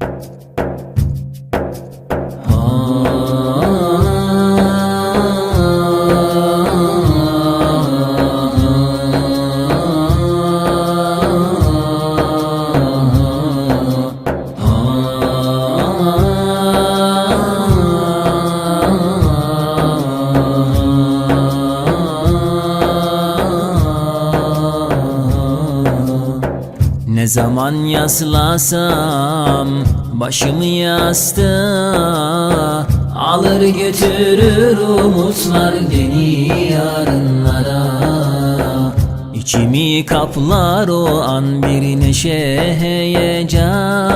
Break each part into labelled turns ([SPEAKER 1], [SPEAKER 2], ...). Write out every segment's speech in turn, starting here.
[SPEAKER 1] Thank you Zaman yaslasam başımı yastığa Alır götürür umutlar beni yarınlara. İçimi kaplar o an bir neşe heyecan.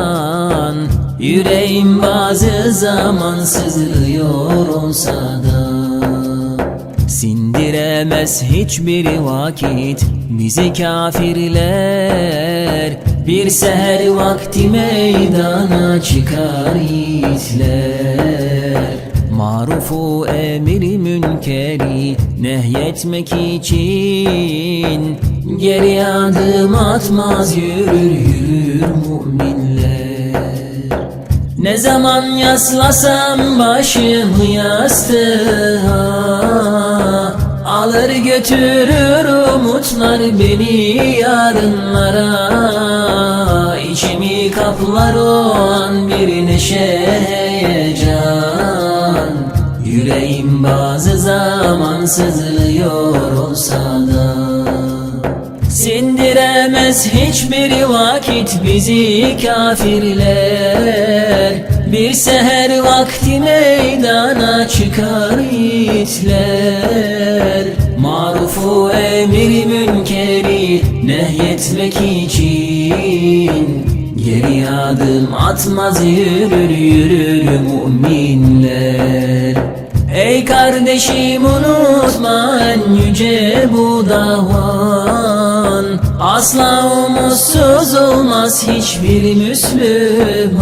[SPEAKER 1] Yüreğim bazı zaman sızlıyor olsa da Sindiremez hiçbir vakit bizi kafirler. Bir seher vakti meydana çıkar yiğitler. Marufu emri münkeri nehyetmek için Geri adım atmaz yürür yürür müminler. Ne zaman yaslasam başımı yastığa Alır götürür umutlar beni yarınlara. İçimi kaplar o an bir neşe heyecan Yüreğim bazı zaman sızlıyor olsa da. Sindiremez hiçbir vakit bizi kafirler. Bir seher vakti meydana çıkar yiğitler Marufu emri münkeri nehyetmek için. Geri adım atmaz yürür yürür müminler Ey kardeşim unutma en yüce bu davan Asla umutsuz olmaz hiçbir Müslüman.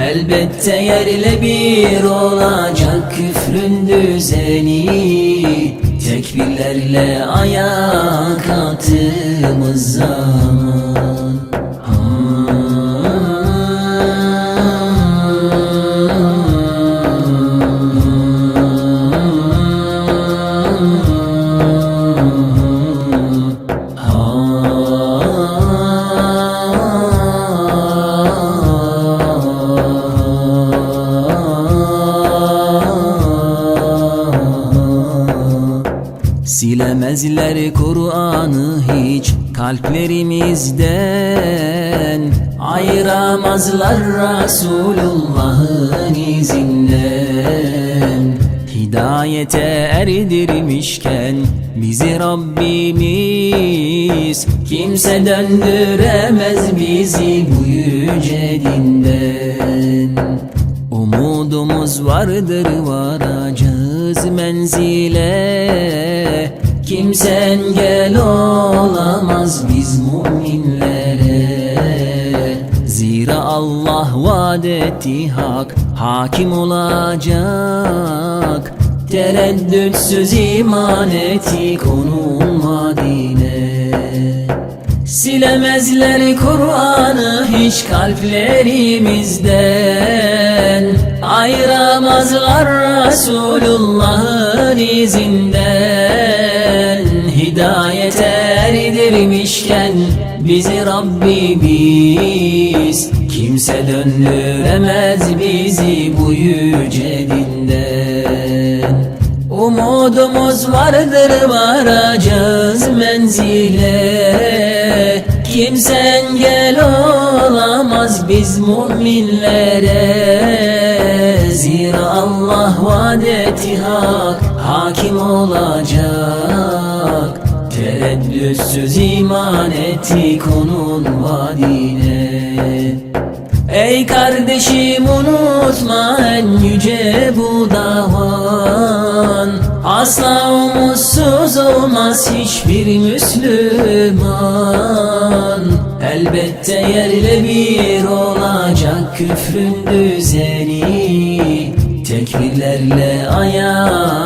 [SPEAKER 1] Elbette yerle bir olacak küfrün düzeni. Tekbirlerle ayağa kalktığımız zaman Silemezler Kur'an'ı hiç kalplerimizden. Ayıramazlar Resulullah'ın izinden. Hidayete erdirmişken bizi Rabbimiz Kimse döndüremez bizi bu yüce dinden. Umudumuz vardır varacağız menzile Kimse engel olamaz biz müminlere. Zira Allah vaad etti hak hakim olacak. Tereddütsüz iman ettik onun vaadine. Silemezler Kur'an'ı hiç kalplerimizden. Ayıramazlar Resulullah'ın izinden erdirmişken bizi Rabbimiz Kimse döndüremez bizi bu yüce dinden. Umudumuz vardır varacağız menzile. Kimse engel olamaz biz müminlere. Zira Allah vaad etti hak hakim olacak Tereddütsüz iman ettik onun vaadine Ey kardeşim unutma en yüce bu davan Asla umutsuz olmaz hiçbir Müslüman. Elbette yerle bir olacak küfrün düzeni. Tekbirlerle ayağa